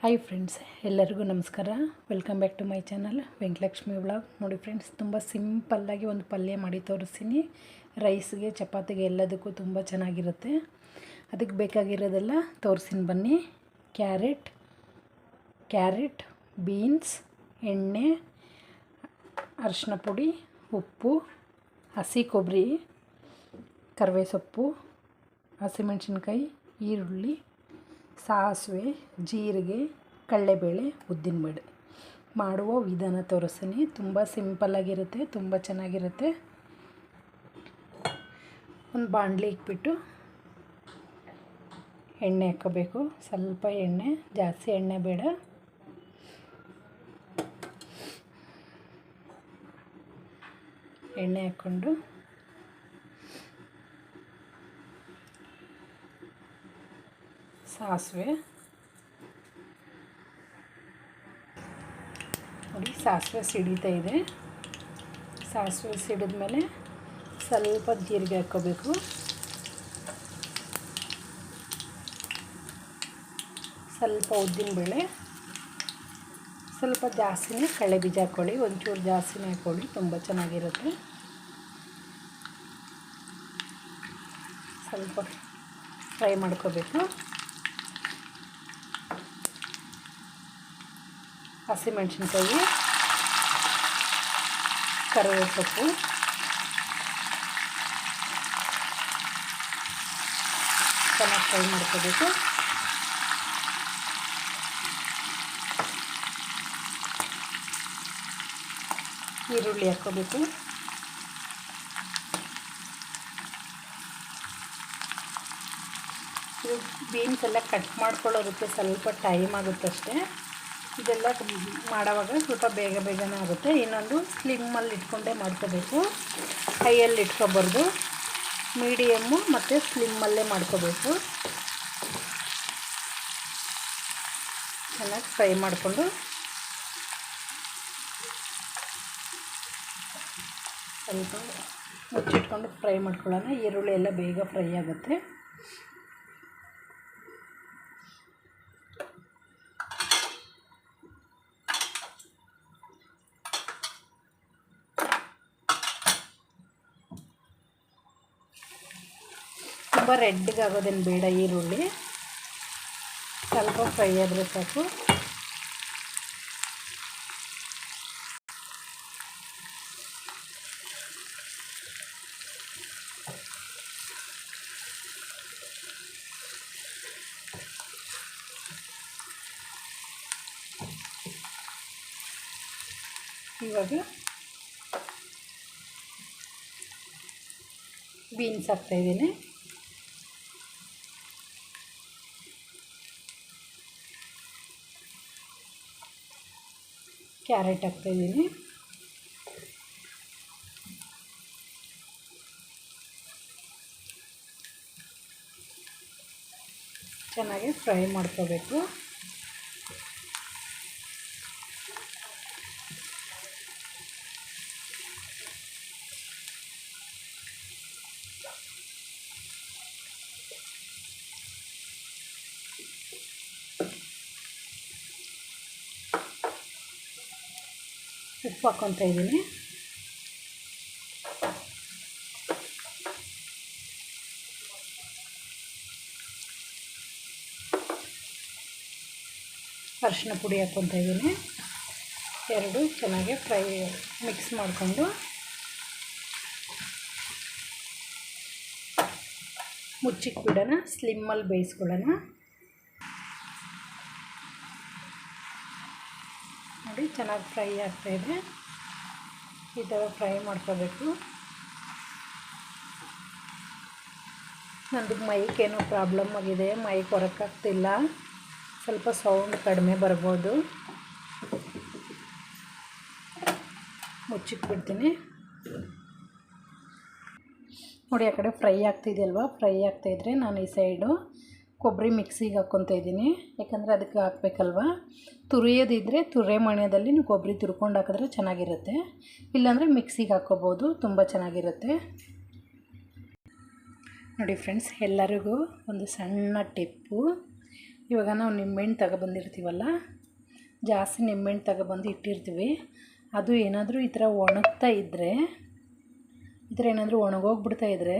Hi friends ಎಲ್ಲರಿಗೂ ನಮಸ್ಕಾರ. Welcome back to my channel Venkatalakshmi blog ನೋಡಿ ಫ್ರೆಂಡ್ಸ್ ತುಂಬ ಸಿಂಪಲ್ಲಾಗಿ ಒಂದು ಪಲ್ಯ ಮಾಡಿ ತೋರಿಸ್ತೀನಿ. ರೈಸ್ಗೆ ಚಪಾತಿಗೆ ಎಲ್ಲದಕ್ಕೂ ತುಂಬ ಚೆನ್ನಾಗಿರುತ್ತೆ. ಅದಕ್ಕೆ ಬೇಕಾಗಿರೋದೆಲ್ಲ ತೋರಿಸಿನ ಬನ್ನಿ. ಕ್ಯಾರೆಟ್ ಕ್ಯಾರೆಟ್ ಬೀನ್ಸ್ ಎಣ್ಣೆ ಅರಿಶಿನ ಪುಡಿ, ಉಪ್ಪು, ಹಸಿ ಕೊಬ್ಬರಿ ಕರಿವೆ ಸೊಪ್ಪು ಹಸಿಮೆಣ್ಸಿನ್ಕಾಯಿ, ಈರುಳ್ಳಿ ಸಾಸಿವೆ, ಜೀರಿಗೆ ಕಡಲೆಬೇಳೆ ಉದ್ದಿನಬೇಳೆ. ಮಾಡುವ ವಿಧಾನ ತೋರಿಸ್ತೀನಿ. ತುಂಬ ಸಿಂಪಲ್ಲಾಗಿರುತ್ತೆ ತುಂಬ ಚೆನ್ನಾಗಿರುತ್ತೆ. ಒಂದು ಬಾಣಲಿ ಇಟ್ಬಿಟ್ಟು ಎಣ್ಣೆ ಹಾಕ್ಕೋಬೇಕು ಸ್ವಲ್ಪ ಎಣ್ಣೆ, ಜಾಸ್ತಿ ಎಣ್ಣೆ ಬೇಡ. ಎಣ್ಣೆ ಹಾಕ್ಕೊಂಡು ಸಾಸಿವೆ. ನೋಡಿ, ಸಾಸಿವೆ ಸಿಡಿತಾ ಇದೆ. ಸಾಸಿವೆ ಸಿಡಿದ ಮೇಲೆ ಸ್ವಲ್ಪ ಜೀರಿಗೆ ಹಾಕ್ಕೋಬೇಕು. ಸ್ವಲ್ಪ ಉದ್ದಿನಬೇಳೆ ಸ್ವಲ್ಪ ಜಾಸ್ತಿನೇ ಕಳೆ ಬೀಜ ಹಾಕ್ಕೊಳ್ಳಿ. ಒಂಚೂರು ಜಾಸ್ತಿನೇ ಹಾಕ್ಕೊಳ್ಳಿ, ತುಂಬ ಚೆನ್ನಾಗಿರುತ್ತೆ. ಸ್ವಲ್ಪ ಫ್ರೈ ಮಾಡ್ಕೋಬೇಕು. ಹಸಿಮೆಣ್ಸಿನ್ಕಾಯಿ ಕರಿಬೇವು ಸೊಪ್ಪು ಚೆನ್ನಾಗಿ ಫ್ರೈ ಮಾಡ್ಕೋಬೇಕು. ಈರುಳ್ಳಿ ಹಾಕ್ಕೋಬೇಕು. ಬೀನ್ಸ್ ಎಲ್ಲ ಕಟ್ ಮಾಡ್ಕೊಳ್ಳೋದಕ್ಕೆ ಸ್ವಲ್ಪ ಟೈಮ್ ಆಗುತ್ತಷ್ಟೇ ಇದೆಲ್ಲ ಮಾಡೋವಾಗ ಸ್ವಲ್ಪ ಬೇಗ ಬೇಗನೆ ಆಗುತ್ತೆ. ಇನ್ನೊಂದು ಸ್ಲಿಮ್ಮಲ್ಲಿ ಇಟ್ಕೊಂಡೇ ಮಾಡ್ಕೋಬೇಕು. ಹೈಯಲ್ಲಿ ಇಟ್ಕೊಬಾರ್ದು. ಮೀಡಿಯಮ್ಮು ಮತ್ತು ಸ್ಲಿಮ್ಮಲ್ಲೇ ಮಾಡ್ಕೋಬೇಕು. ಚೆನ್ನಾಗಿ ಫ್ರೈ ಮಾಡಿಕೊಂಡು. ಸ್ವಲ್ಪ ಮುಚ್ಚಿಟ್ಕೊಂಡು ಫ್ರೈ ಮಾಡ್ಕೊಳ್ಳೋಣ. ಈರುಳ್ಳಿ ಎಲ್ಲ ಬೇಗ ಫ್ರೈ ಆಗುತ್ತೆ. ತುಂಬ ರೆಡ್ಗೆ ಆಗೋದೇನು ಬೇಡ ಈರುಳ್ಳಿ. ಸ್ವಲ್ಪ ಫ್ರೈ ಆದರೆ ಸಾಕು. ಇವಾಗ ಬೀನ್ಸ್ ಹಾಕ್ತಾಯಿದ್ದೀನಿ ಕ್ಯಾರೆಟ್ ಹಾಕ್ತಾಯಿದ್ದೀನಿ. ಚೆನ್ನಾಗಿ ಫ್ರೈ ಮಾಡ್ಕೋಬೇಕು. ಉಪ್ಪು ಹಾಕ್ಕೊತಾ ಇದ್ದೀನಿ. ಅರಿಶಿನ ಪುಡಿ ಹಾಕ್ಕೊತಾ ಇದ್ದೀನಿ. ಎರಡು ಚೆನ್ನಾಗಿ ಫ್ರೈ ಮಿಕ್ಸ್ ಮಾಡಿಕೊಂಡು. ಮುಚ್ಚಿಕ್ಬಿಡೋಣ ಸ್ಲಿಮ್ಮಲ್ಲಿ ಬೇಯಿಸ್ಕೊಳ್ಳೋಣ. ನೋಡಿ ಚೆನ್ನಾಗಿ ಫ್ರೈ ಆಗ್ತಾಯಿದೆ ಈ ಥರ ಫ್ರೈ ಮಾಡ್ಕೋಬೇಕು. ನಂದು ಮೈಕ್ ಏನೋ ಪ್ರಾಬ್ಲಮ್ ಆಗಿದೆ, ಮೈಕ್ ಹೊರಕ್ಕಾಗ್ತಿಲ್ಲ ಸ್ವಲ್ಪ ಸೌಂಡ್ ಕಡಿಮೆ ಬರ್ಬೋದು. ಮುಚ್ಚಿಟ್ಬಿಡ್ತೀನಿ. ನೋಡಿ, ಆ ಕಡೆ ಫ್ರೈ ಆಗ್ತಿದೆಯಲ್ವ ಫ್ರೈ ಆಗ್ತಾಯಿದ್ರೆ ನಾನು ಈ ಸೈಡು ಕೊಬ್ಬರಿ ಮಿಕ್ಸಿಗೆ ಹಾಕ್ಕೊತಾ ಇದ್ದೀನಿ. ಯಾಕಂದರೆ ಅದಕ್ಕೆ ಹಾಕ್ಬೇಕಲ್ವಾ? ತುರಿಯೋದಿದ್ದರೆ ತುರೆ ಮಣ್ಯದಲ್ಲಿ ನೀವು ಕೊಬ್ಬರಿ ತುರ್ಕೊಂಡು ಹಾಕಿದ್ರೆ ಚೆನ್ನಾಗಿರುತ್ತೆ. ಇಲ್ಲಾಂದರೆ ಮಿಕ್ಸಿಗೆ ಹಾಕ್ಕೋಬೋದು, ತುಂಬ ಚೆನ್ನಾಗಿರುತ್ತೆ. ನೋಡಿ ಫ್ರೆಂಡ್ಸ್, ಎಲ್ಲರಿಗೂ ಒಂದು ಸಣ್ಣ ಟಿಪ್ಪು. ಇವಾಗ ನಾವು ನಿಂಬೆಹಣ್ಣು ತಗೊಬಂದಿರ್ತೀವಲ್ಲ, ಜಾಸ್ತಿ ನಿಂಬೆಹಣ್ಣು ತಗೊಬಂದು ಇಟ್ಟಿರ್ತೀವಿ. ಅದು ಏನಾದರೂ ಈ ಥರ ಒಣಗ್ತಾ ಇದ್ದರೆ ಈ ಥರ ಏನಾದರೂ ಒಣಗೋಗ್ಬಿಡ್ತಾ ಇದ್ದರೆ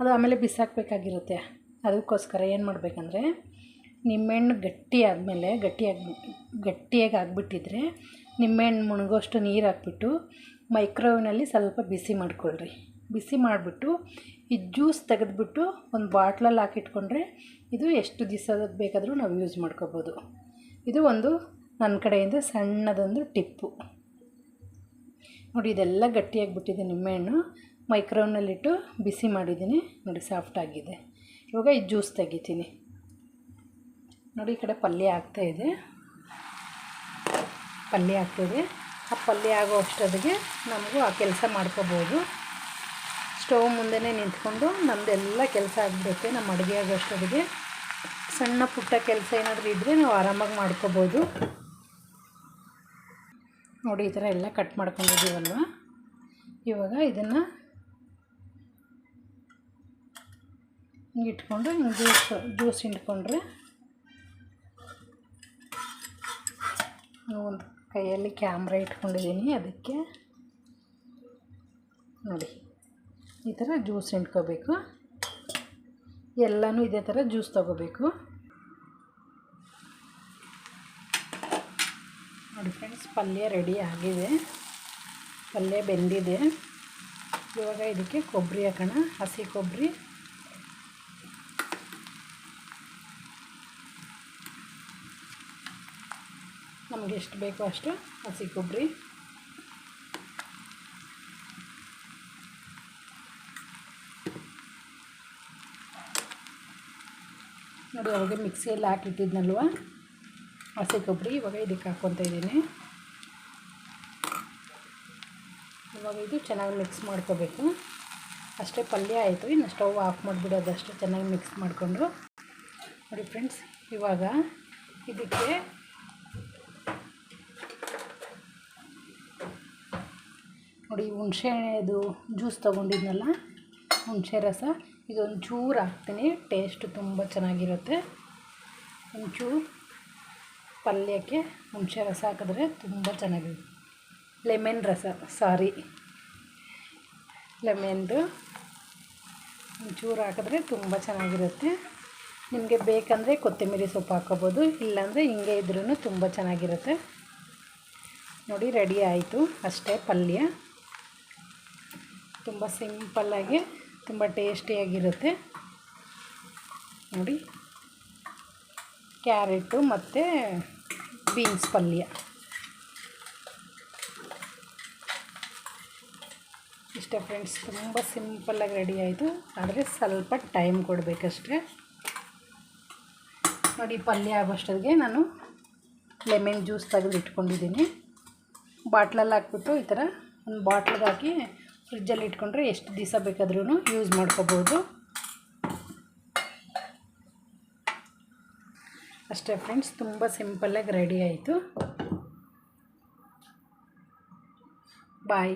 ಅದು ಆಮೇಲೆ ಬಿಸಾಕಬೇಕಾಗಿರುತ್ತೆ. ಅದಕ್ಕೋಸ್ಕರ ಏನು ಮಾಡಬೇಕಂದ್ರೆ ನಿಂಬೆಹಣ್ಣು ಗಟ್ಟಿ ಆದಮೇಲೆ ಗಟ್ಟಿಯಾಗಿ ಗಟ್ಟಿಯಾಗಿ ಆಗಿಬಿಟ್ಟಿದ್ರೆ ನಿಂಬೆಹಣ್ಣು ಮುಳುಗೋಷ್ಟು ನೀರು ಹಾಕ್ಬಿಟ್ಟು ಮೈಕ್ರೋವೇವ್ನಲ್ಲಿ ಸ್ವಲ್ಪ ಬಿಸಿ ಮಾಡ್ಕೊಳ್ರಿ. ಬಿಸಿ ಮಾಡಿಬಿಟ್ಟು ಈ ಜ್ಯೂಸ್ ತೆಗೆದುಬಿಟ್ಟು ಒಂದು ಬಾಟ್ಲಲ್ಲಿ ಹಾಕಿಟ್ಕೊಂಡ್ರೆ ಇದು ಎಷ್ಟು ದಿವಸ ಬೇಕಾದರೂ ನಾವು ಯೂಸ್ ಮಾಡ್ಕೋಬೋದು. ಇದು ಒಂದು ನನ್ನ ಕಡೆಯಿಂದ ಸಣ್ಣದೊಂದು ಟಿಪ್ಪು. ನೋಡಿ ಇದೆಲ್ಲ ಗಟ್ಟಿಯಾಗಿಬಿಟ್ಟಿದೆ ನಿಂಬೆಹಣ್ಣು ಮೈಕ್ರೋವ್ನಲ್ಲಿಟ್ಟು ಬಿಸಿ ಮಾಡಿದ್ದೀನಿ. ನೋಡಿ ಸಾಫ್ಟ್ ಆಗಿದೆ. ಇವಾಗ ಈ ಜ್ಯೂಸ್ ತೆಗಿತೀನಿ. ನೋಡಿ, ಈ ಕಡೆ ಪಲ್ಯ ಆಗ್ತಾಯಿದೆ ಪಲ್ಯ ಆಗ್ತಾಯಿದೆ ಆ ಪಲ್ಯ ಆಗೋ ಅಷ್ಟೊತ್ತಿಗೆ ನಮಗೂ ಆ ಕೆಲಸ ಮಾಡ್ಕೋಬೋದು. ಸ್ಟವ್ ಮುಂದೆನೇ ನಿಂತ್ಕೊಂಡು ನಮ್ಮದೆಲ್ಲ ಕೆಲಸ ಆಗಿಬಿಡುತ್ತೆ. ನಮ್ಮ ಅಡುಗೆ ಆಗೋ ಅಷ್ಟೊತ್ತಿಗೆ. ಸಣ್ಣ ಪುಟ್ಟ ಕೆಲಸ ಏನಾದರೂ ಇದ್ದರೆ ನಾವು ಆರಾಮಾಗಿ ಮಾಡ್ಕೋಬೋದು. ನೋಡಿ, ಈ ಥರ ಎಲ್ಲ ಕಟ್ ಮಾಡ್ಕೊಂಡಿದ್ದೀವಲ್ವ? ಇವಾಗ ಇದನ್ನು ಹಿಂಗೆ ಇಟ್ಕೊಂಡು ಹಿಂಗೆ ಜ್ಯೂಸ್ ಜ್ಯೂಸ್ ಹಿಂಡ್ಕೊಂಡ್ರೆ ಒಂದು ಕೈಯಲ್ಲಿ ಕ್ಯಾಮ್ರ ಇಟ್ಕೊಂಡಿದ್ದೀನಿ, ಅದಕ್ಕೆ ನೋಡಿ, ಈ ಥರ ಜ್ಯೂಸ್ ಹಿಂಡ್ಕೋಬೇಕು. ಎಲ್ಲನೂ ಇದೇ ಥರ ಜ್ಯೂಸ್ ತೊಗೋಬೇಕು. ನೋಡಿ ಫ್ರೆಂಡ್ಸ್ ಪಲ್ಯ ರೆಡಿ ಆಗಿದೆ. ಪಲ್ಯ ಬೆಂದಿದೆ. ಇವಾಗ ಇದಕ್ಕೆ ಕೊಬ್ಬರಿ ಹಾಕೋಣ, ಹಸಿ ಕೊಬ್ಬರಿ. ನಮಗೆ ಎಷ್ಟು ಬೇಕೋ ಅಷ್ಟು ಹಸಿ ಕೊಬ್ಬರಿ. ನೋಡಿ ಅವಾಗ ಮಿಕ್ಸಿಯಲ್ಲಿ ಹಾಕಿಟ್ಟಿದ್ನಲ್ವ? ಹಸಿ ಕೊಬ್ಬರಿ, ಇವಾಗ ಇದಕ್ಕೆ ಹಾಕ್ಕೊತಾ ಇದ್ದೀನಿ. ಇವಾಗ ಇದು ಚೆನ್ನಾಗಿ ಮಿಕ್ಸ್ ಮಾಡ್ಕೋಬೇಕು. ಅಷ್ಟೇ ಪಲ್ಯ ಆಯಿತು, ಇನ್ನು ಸ್ಟವ್ ಆಫ್ ಮಾಡಿಬಿಡೋದು ಅಷ್ಟೇ ಚೆನ್ನಾಗಿ ಮಿಕ್ಸ್ ಮಾಡಿಕೊಂಡು ನೋಡಿ ಫ್ರೆಂಡ್ಸ್ ಇವಾಗ ಇದಕ್ಕೆ ನೋಡಿ ಹುಣಸೆದು ಜ್ಯೂಸ್ ತೊಗೊಂಡಿದ್ನಲ್ಲ, ಹುಣಸೆ ರಸ. ಇದೊಂದು ಚೂರು ಹಾಕ್ತೀನಿ, ಟೇಸ್ಟ್ ತುಂಬ ಚೆನ್ನಾಗಿರುತ್ತೆ. ಒಂಚೂರು ಪಲ್ಯಕ್ಕೆ ಹುಣಸೆ ರಸ ಹಾಕಿದ್ರೆ ತುಂಬ ಚೆನ್ನಾಗಿರುತ್ತೆ ಲೆಮನ್ ರಸ, ಸಾರಿ. ಲೆಮೆನ್ದು ಒಂಚೂರು ಹಾಕಿದ್ರೆ ತುಂಬ ಚೆನ್ನಾಗಿರುತ್ತೆ. ನಿಮಗೆ ಬೇಕಂದರೆ ಕೊತ್ತಂಬರಿ ಸೊಪ್ಪು ಹಾಕೋಬೋದು ಇಲ್ಲಾಂದರೆ ಹಿಂಗೆ ಇದ್ರೂ ತುಂಬ ಚೆನ್ನಾಗಿರುತ್ತೆ. ನೋಡಿ, ರೆಡಿ ಆಯಿತು. ಅಷ್ಟೇ ಪಲ್ಯ. ತುಂಬ ಸಿಂಪಲ್ಲಾಗಿ, ತುಂಬ ಟೇಸ್ಟಿಯಾಗಿರುತ್ತೆ. ನೋಡಿ, ಕ್ಯಾರೆಟು ಮತ್ತು ಬೀನ್ಸ್ ಪಲ್ಯ. ಇಷ್ಟ ಫ್ರೆಂಡ್ಸ್, ತುಂಬ ಸಿಂಪಲ್ಲಾಗಿ ರೆಡಿ ಆಯಿತು. ಆದರೆ ಸ್ವಲ್ಪ ಟೈಮ್ ಕೊಡಬೇಕಷ್ಟೇ. ನೋಡಿ, ಪಲ್ಯ ಆಗೋಷ್ಟೊತ್ತಿಗೆ ನಾನು ಲೆಮನ್ ಜ್ಯೂಸ್ ತೆಗೆದು ಇಟ್ಕೊಂಡಿದ್ದೀನಿ ಬಾಟ್ಲಲ್ಲಿ ಹಾಕ್ಬಿಟ್ಟು ಈ ಥರ ಒಂದು ಬಾಟ್ಲಿಗೆ ಹಾಕಿ ಫ್ರಿಜ್ಜಲ್ಲಿ ಇಟ್ಕೊಂಡ್ರೆ ಎಷ್ಟು ದಿವಸ ಬೇಕಾದ್ರೂ ಯೂಸ್ ಮಾಡ್ಕೋಬೋದು. ಅಷ್ಟೇ ಫ್ರೆಂಡ್ಸ್ ತುಂಬ ಸಿಂಪಲ್ಲಾಗಿ ರೆಡಿ ಆಯಿತು. ಬಾಯ್.